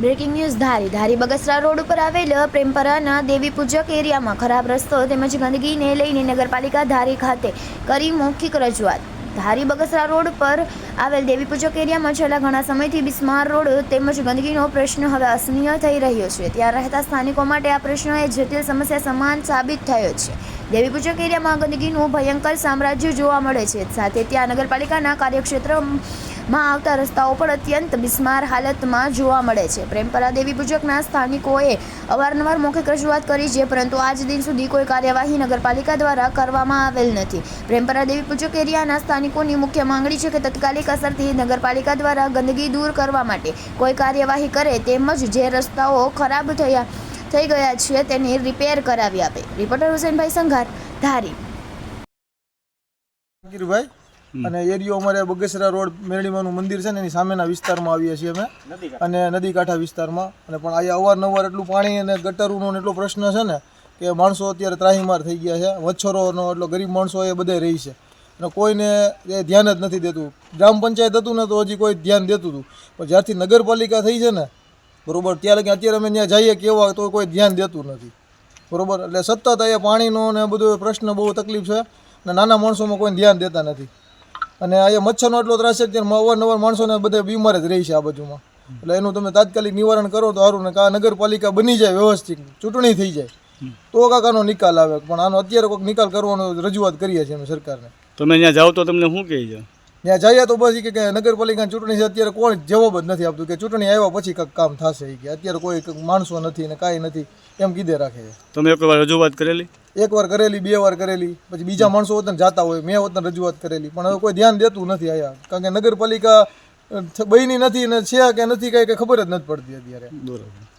Breaking news, Dhari. Dhari Bagasara road ઉપર આવેલ પ્રેમપરાના દેવી પૂજક એરિયામાં ખરાબ રસ્તો તેમજ ગંદકીને લઈને નગરપાલિકા ધારી ખાતે કરી મૌખિક રજૂઆત. ધારી બગસરા રોડ પર આવેલ દેવી પૂજક એરિયામાં છેલ્લા ઘણા સમયથી બિસ્માર રોડ તેમજ ગંદકીનો પ્રશ્ન હવે અસહનીય થઈ રહ્યો છે. ત્યાં રહેતા સ્થાનિકો માટે આ પ્રશ્ન એ જટિલ સમસ્યા સમાન સાબિત થયો છે. દેવી પૂજક એરિયામાં ગંદકીનું ભયંકર સામ્રાજ્ય જોવા મળે છે. સાથે ત્યાં નગરપાલિકાના કાર્યક્ષેત્રમાં આવતા રસ્તાઓ પણ અત્યંત બિસ્માર હાલતમાં જોવા મળે છે. પ્રેમપરા દેવી પૂજકના સ્થાનિકોએ અવારનવાર મૌખિક રજૂઆત કરી છે, પરંતુ આજ દિન સુધી કોઈ કાર્યવાહી નગરપાલિકા દ્વારા કરવામાં આવેલ નથી. પ્રેમપરા દેવી પૂજક એરિયાના સ્થાનિકોની મુખ્ય માંગણી છે કે તત્કાલિક અસરથી નગરપાલિકા દ્વારા ગંદકી દૂર કરવા માટે કોઈ કાર્યવાહી કરે તેમજ જે રસ્તાઓ ખરાબ થયા, થઈ ગયા છે તેની રિપેર કરાવી આપે. રિપોર્ટર હુસેનભાઈ સંઘાર, ધારી. ગીરભાઈ અને એરિયો અમારે બગસરા રોડ મેરડીમાનું મંદિર છે ને એની સામેના વિસ્તારમાં આવીએ છીએ અમે. અને નદી કાંઠા વિસ્તારમાં. અને પણ અહીંયા અવારનવાર એટલું પાણી અને ગટરનો એટલો પ્રશ્ન છે ને કે માણસો અત્યારે ત્રાહીમાર થઈ ગયા છે. મચ્છરોનો એટલો ગરીબ માણસો એ બધે રહી છે. અને કોઈને એ ધ્યાન જ નથી દેતું. ગ્રામ પંચાયત હતું ને તો હજી કોઈ ધ્યાન દેતું હતું. પણ જ્યારથી નગરપાલિકા થઈ છે ને બરોબર ત્યારે કે અત્યારે અમે ત્યાં જઈએ કેવા તો કોઈ ધ્યાન દેતું નથી. બરોબર એટલે સતત અહીંયા પાણીનો ને બધો પ્રશ્ન બહુ તકલીફ છે. અને નાના માણસોમાં કોઈ ધ્યાન દેતા નથી. અને અહીંયા મચ્છરનો એટલો ત્રાસ છે કે અવારનવાર માણસોને બધા બીમાર જ રહી છે આ બાજુમાં. એટલે એનું તમે તાત્કાલિક નિવારણ કરો તો સારું ને કા નગરપાલિકા બની જાય વ્યવસ્થિત ચૂંટણી થઈ જાય. તો કાકાનો નિકાલ આવે પણ આનો અત્યારે કોઈક નિકાલ કરવાનો રજૂઆત કરીએ છીએ અમે સરકારને. તમે અહીંયા જાઓ તો તમને શું કહે છે? ત્યાં જઈએ તો બસ ઈ કે નગરપાલિકાની ચૂંટણી છે અત્યારે કોઈ જવાબ જ નથી આપતું કે ચૂંટણી આવ્યા પછી કંઈક કામ થશે કે. અત્યારે કોઈ માણસો નથી ને કાંઈ નથી એમ કીધે રાખે. છે તમે એક રજૂઆત કરેલી? એક વાર કરેલી, બે વાર કરેલી, પછી બીજા માણસો વતન જાતા હોય, મેં વતન રજૂઆત કરેલી. પણ હવે કોઈ ધ્યાન દેતું નથી આયા. કારણ કે નગરપાલિકા બની નથી ને છે કે નથી, કાંઈ, કંઈ ખબર જ નથી પડતી અત્યારે. બરોબર.